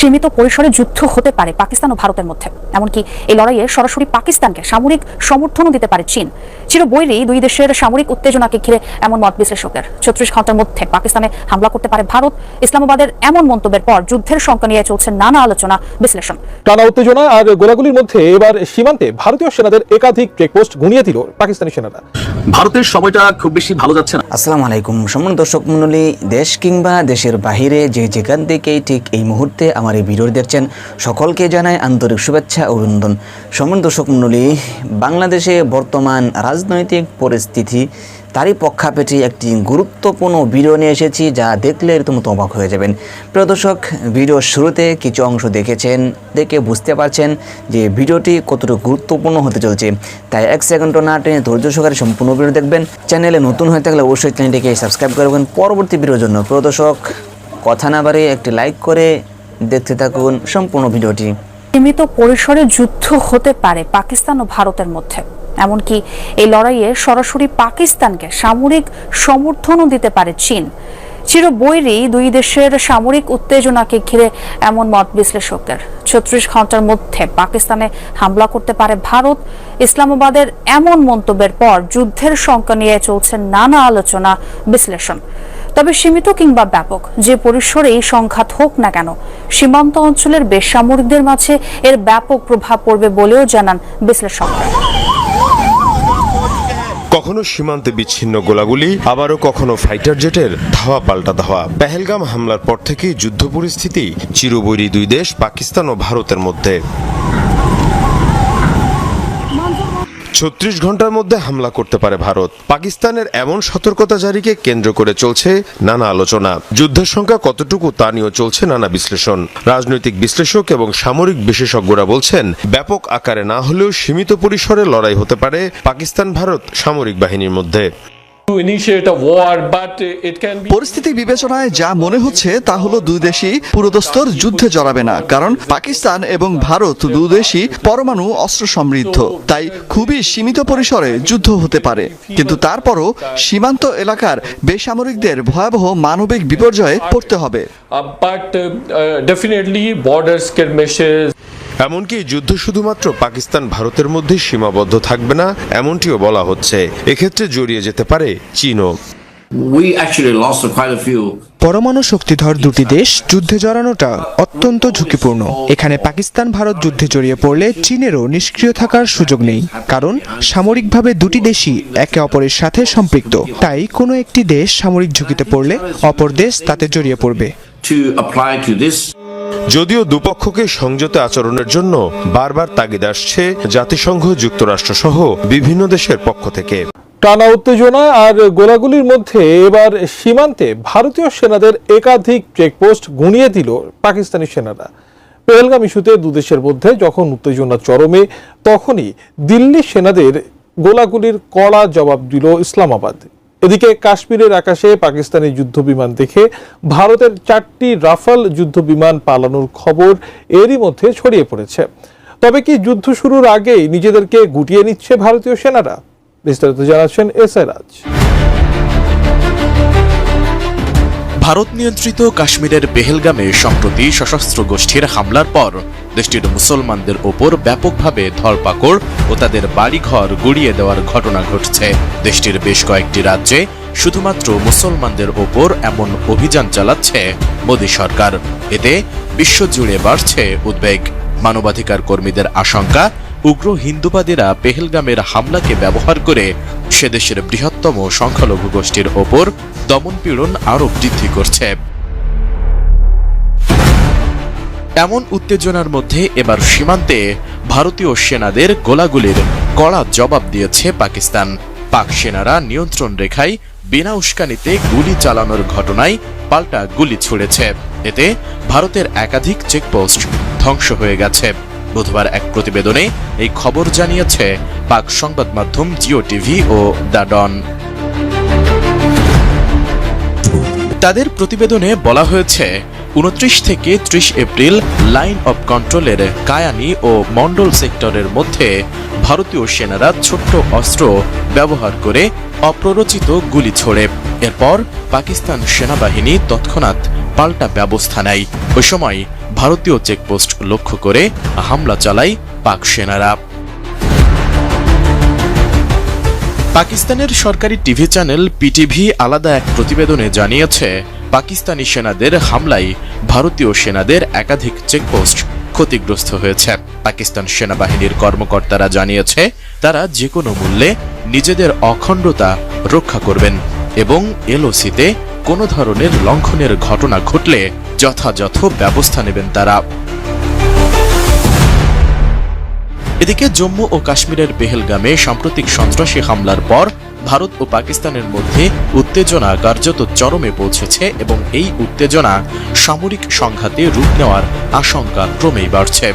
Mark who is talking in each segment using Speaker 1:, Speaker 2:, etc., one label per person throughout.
Speaker 1: সীমিত পরিসরে যুদ্ধ হতে পারে পাকিস্তান ও ভারতের মধ্যে। এমনকি এই লড়াইয়ে সরাসরি পাকিস্তানকে সামরিক সমর্থনও দিতে পারে চীন। চির বৈরী দুই দেশের সামরিক উত্তেজনাকে ঘিরে এমন মত বিশ্লেষকের। ছত্রিশ ঘণ্টার মধ্যে পাকিস্তানে হামলা করতে পারে ভারত। ইসলামাবাদের এমন মন্তব্যের পর যুদ্ধের শঙ্কা নিয়ে চলছে নানা আলোচনা বিশ্লেষণ।
Speaker 2: টানা উত্তেজনা আর গোলাগুলির মধ্যে এবার সীমান্তে ভারতীয় সেনাদের একাধিক চেকপোস্ট গুনিয়ে দিল পাকিস্তানি সেনারা।
Speaker 3: ভারতের সময়টা খুব বেশি ভালো যাচ্ছে না।
Speaker 4: আসসালামু আলাইকুম। সম্মান দর্শক মণ্ডলী দেশ কিংবা দেশের বাহিরে যে যেখান থেকেই ঠিক এই মুহূর্তে আমার এই ভিডিও দেখছেন। সকলকে জানাই আন্তরিক শুভেচ্ছা অভিনন্দন। সম্মান দর্শক বাংলাদেশে বর্তমান রাজনৈতিক পরিস্থিতি, তারই পক্ষাপেটে একটি গুরুত্বপূর্ণ ভিডিও নিয়ে এসেছি যা দেখলে রীতিমতো অবাক হয়ে যাবেন। প্রিয় দর্শক ভিডিওর শুরুতে কিছু অংশ দেখেছেন, দেখে বুঝতে পারছেন যে ভিডিওটি কতটুকু গুরুত্বপূর্ণ হতে চলছে। তাই এক সেকেন্ডও না টেনে ধৈর্য সহকারে সম্পূর্ণ ভিডিও দেখবেন। চ্যানেলে নতুন হয়ে থাকলে অবশ্যই চ্যানেলটিকে সাবস্ক্রাইব করবেন পরবর্তী ভিডিওর জন্য, প্রিয় দর্শক, কথা না বাড়িয়ে একটি লাইক করে দেখতে থাকুন সম্পূর্ণ ভিডিওটি।
Speaker 1: সীমিত পরিসরে যুদ্ধ হতে পারে পাকিস্তান ও ভারতের মধ্যে। এমনকি এই লড়াইয়ে সরাসরি পাকিস্তানকে সামরিক সমর্থনও দিতে পারে চীন। চির বৈরী দুই দেশের সামরিক উত্তেজনাকে ঘিরে এমন মত বিশ্লেষকের ছত্রিশ ঘণ্টার মধ্যে পাকিস্তানে হামলা করতে পারে ভারত। ইসলামাবাদের এমন মন্তব্যের পর যুদ্ধের শঙ্কা নিয়ে চলছে নানা আলোচনা বিশ্লেষণ। তবে সীমিত কিংবা ব্যাপক, যে পরিসরেই সংঘাত হোক না কেন, সীমান্ত অঞ্চলের বেসামরিকদের মাঝে এর ব্যাপক প্রভাব পড়বে বলেও জানান বিশ্লেষকরা।
Speaker 5: কখনো সীমান্তে বিচ্ছিন্ন গোলাগুলি, আবারও কখনো ফাইটার জেটের ধাওয়া পাল্টা ধাওয়া। পেহেলগাম হামলার পর থেকেই যুদ্ধ পরিস্থিতি চিরবৈরী দুই দেশ, পাকিস্তান ও ভারতের মধ্যে। ছত্রিশ ঘণ্টার মধ্যে হামলা করতে পারে ভারত। পাকিস্তানের এমন সতর্কতা জারিকে কেন্দ্র করে চলছে নানা আলোচনা। যুদ্ধের সংখ্যা কতটুকু তা নিয়েও চলছে নানা বিশ্লেষণ। রাজনৈতিক বিশ্লেষক এবং সামরিক বিশেষজ্ঞরা বলছেন, ব্যাপক আকারে না হলেও সীমিত পরিসরে লড়াই হতে পারে পাকিস্তান ভারত সামরিক বাহিনীর মধ্যে।
Speaker 6: পরিস্থিতি বিবেচনায় যা মনে হচ্ছে তা হলো দুই দেশই পুরোদস্তর যুদ্ধে জড়াবে না কারণ পাকিস্তান এবং ভারত দুই দেশই পরমাণু অস্ত্র সমৃদ্ধ তাই খুবই সীমিত পরিসরে যুদ্ধ হতে পারে। কিন্তু তারপরও সীমান্ত এলাকার বেসামরিকদের ভয়াবহ মানবিক বিপর্যয়ে পড়তে হবে।
Speaker 5: এমনকি যুদ্ধ শুধুমাত্র পাকিস্তান ভারতের মধ্যে সীমাবদ্ধ থাকবে না এমনটিও বলা হচ্ছে। এক্ষেত্রে জড়িয়ে যেতে পারে চীনও।
Speaker 7: পরমাণু শক্তিধর দুটি দেশ যুদ্ধে জড়ানোটা অত্যন্ত ঝুঁকিপূর্ণ। এখানে পাকিস্তান ভারত যুদ্ধে জড়িয়ে পড়লে চীনেরও নিষ্ক্রিয় থাকার সুযোগ নেই কারণ সামরিকভাবে দুটি দেশই একে অপরের সাথে সম্পৃক্ত। তাই কোনো একটি দেশ সামরিক ঝুঁকিতে পড়লে অপর দেশ তাতে জড়িয়ে পড়বে।
Speaker 5: যদিও দুপক্ষকে সংযত আচরণের জন্য বারবার তাগিদ আসছে জাতিসংঘ যুক্তরাষ্ট্র সহ বিভিন্ন দেশের পক্ষ থেকে।
Speaker 2: টানা উত্তেজনা আর গোলাগুলির মধ্যে এবার সীমান্তে ভারতীয় সেনাদের একাধিক চেকপোস্ট গুনিয়ে দিল পাকিস্তানি সেনারা। পেহেলগাম ইস্যুতে দুদেশের মধ্যে যখন উত্তেজনা চরমে তখনই দিল্লি সেনাদের গোলাগুলির কড়া জবাব দিল ইসলামাবাদ। এদিকে কাশ্মীরের আকাশে পাকিস্তানি যুদ্ধবিমান দেখে ভারতের চারটি রাফাল যুদ্ধবিমান পালানোর খবর এরই মধ্যে ছড়িয়ে পড়েছে। তবে কি যুদ্ধ শুরুর আগেই নিজেদেরকে গুটিয়ে নিচ্ছে ভারতীয় সেনারা? বিস্তারিত জানাচ্ছেন এস এ রাজ।
Speaker 8: ভারত নিয়ন্ত্রিত কাশ্মীরের পেহেলগামে সম্প্রতি সশস্ত্র গোষ্ঠীর হামলার পর দেশটির মুসলমানদের ওপর ব্যাপকভাবে ধরপাকড় ও তাদের বাড়িঘর গুড়িয়ে দেওয়ার ঘটনা ঘটছে। দেশটির বেশ কয়েকটি রাজ্যে শুধুমাত্র মুসলমানদের ওপর এমন অভিযান চালাচ্ছে মোদী সরকার। এতে বিশ্বজুড়ে বাড়ছে উদ্বেগ। মানবাধিকার কর্মীদের আশঙ্কা, উগ্র হিন্দুবাদীরা পেহেলগামের হামলাকে ব্যবহার করে সে দেশের বৃহত্তম সংখ্যালঘু গোষ্ঠীর ওপর দমনপীড়ন আরও বৃদ্ধি করছে। এমন উত্তেজনার মধ্যে এবার সীমান্তে ভারতীয় সেনাদের গোলাগুলির কড়া জবাব দিয়েছে পাকিস্তান। পাক সেনারা নিয়ন্ত্রণ রেখায় বিনা উস্কানিতে গুলি চালানোর ঘটনায় পাল্টা গুলি ছুড়েছে। এতে ভারতের একাধিক চেকপোস্ট ধ্বংস হয়ে গেছে। বুধবার এক প্রতিবেদনে এই খবর জানিয়েছে পাক সংবাদ মাধ্যম জিও টিভি ও দ্য ডন। তাদের প্রতিবেদনে বলা হয়েছে উনত্রিশ থেকে ত্রিশ এপ্রিল লাইন অব কন্ট্রোলের কায়ানি ও মন্ডল সেক্টরের মধ্যে ভারতীয় সেনারা ছোট্ট অস্ত্র ব্যবহার করে অপ্ররোচিত গুলি ছোড়ে। এরপর পাকিস্তান সেনাবাহিনী তৎক্ষণাৎ পাল্টা ব্যবস্থা নেয়। ওই সময় ভারতীয় চেকপোস্ট লক্ষ্য করে হামলা চালায় পাক সেনারা। পাকিস্তানের সরকারি টিভি চ্যানেল পিটিভি আলাদা এক প্রতিবেদনে জানিয়েছে পাকিস্তানি সেনাদের হামলায় ভারতীয় সেনাদের একাধিক চেকপোস্ট ক্ষতিগ্রস্ত হয়েছে। পাকিস্তান সেনাবাহিনীর কর্মকর্তারা জানিয়েছে, তারা যে কোনো মূল্যে নিজেদের অখণ্ডতা রক্ষা করবেন এবং এলওসিতে কোনো ধরনের লঙ্ঘনের ঘটনা ঘটলে যথাযথ ব্যবস্থা নেবেন তারা। এদিকে জম্মু ও কাশ্মীরের পেহেলগামে সাম্প্রতিক সন্ত্রাসী হামলার পর ভারত ও পাকিস্তানের মধ্যে উত্তেজনা কার্যত চরমে পৌঁছেছে এবং এই উত্তেজনা সামরিক সংঘাতে রূপ নেওয়ার আশঙ্কা ক্রমেই বাড়ছে।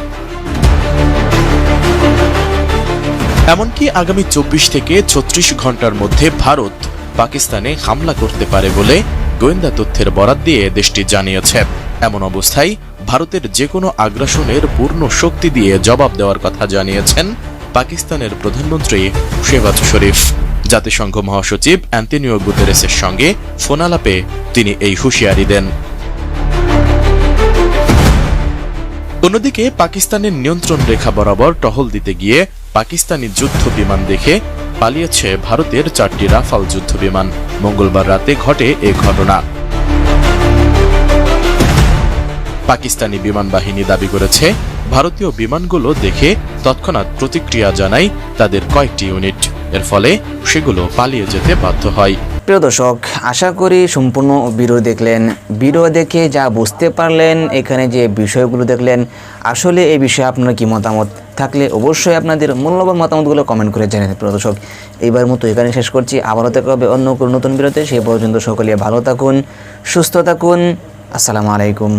Speaker 8: এমনকি আগামী চব্বিশ থেকে ছত্রিশ ঘণ্টার মধ্যে ভারত পাকিস্তানে হামলা করতে পারে বলে গোয়েন্দা তথ্যের বরাত দিয়ে দেশটি জানিয়েছে। এমন অবস্থায় ভারতের যে কোনো আগ্রাসনের পূর্ণ শক্তি দিয়ে জবাব দেওয়ার কথা জানিয়েছেন পাকিস্তানের প্রধানমন্ত্রী শেবাজ শরীফ। জাতিসংঘ মহাসচিব অ্যান্টনিও গুতেরেসের সঙ্গে ফোনালাপে তিনি এই হুঁশিয়ারি দেন। অন্যদিকে পাকিস্তানের নিয়ন্ত্রণ রেখা বরাবর টহল দিতে গিয়ে পাকিস্তানি যুদ্ধ বিমান দেখে পালিয়েছে ভারতের চারটি রাফাল যুদ্ধ বিমান। মঙ্গলবার রাতে ঘটে এ ঘটনা। পাকিস্তানি বিমান বাহিনী দাবি করেছে ভারতীয় বিমানগুলো দেখে তৎক্ষণাৎ প্রতিক্রিয়া জানায় তাদের কয়েকটি ইউনিট। এর ফলে সেগুলো পালিয়ে যেতে বাধ্য হয়।
Speaker 4: প্রিয় দর্শক, আশা করি সম্পূর্ণ ভিডিও দেখলেন। ভিডিও দেখে যা বুঝতে পারলেন, এখানে যে বিষয়গুলো দেখলেন, আসলে এই বিষয়ে আপনার কি মতামত? থাকলে অবশ্যই আপনাদের মূল্যবান মতামতগুলো কমেন্ট করে জানাতে প্রিয় দর্শক। এইবার মতো এখানে শেষ করছি। আবারও দেখা হবে অন্য কোনো নতুন ভিডিওতে। সেই পর্যন্ত সকলে ভালো থাকুন, সুস্থ থাকুন। আসসালামু আলাইকুম।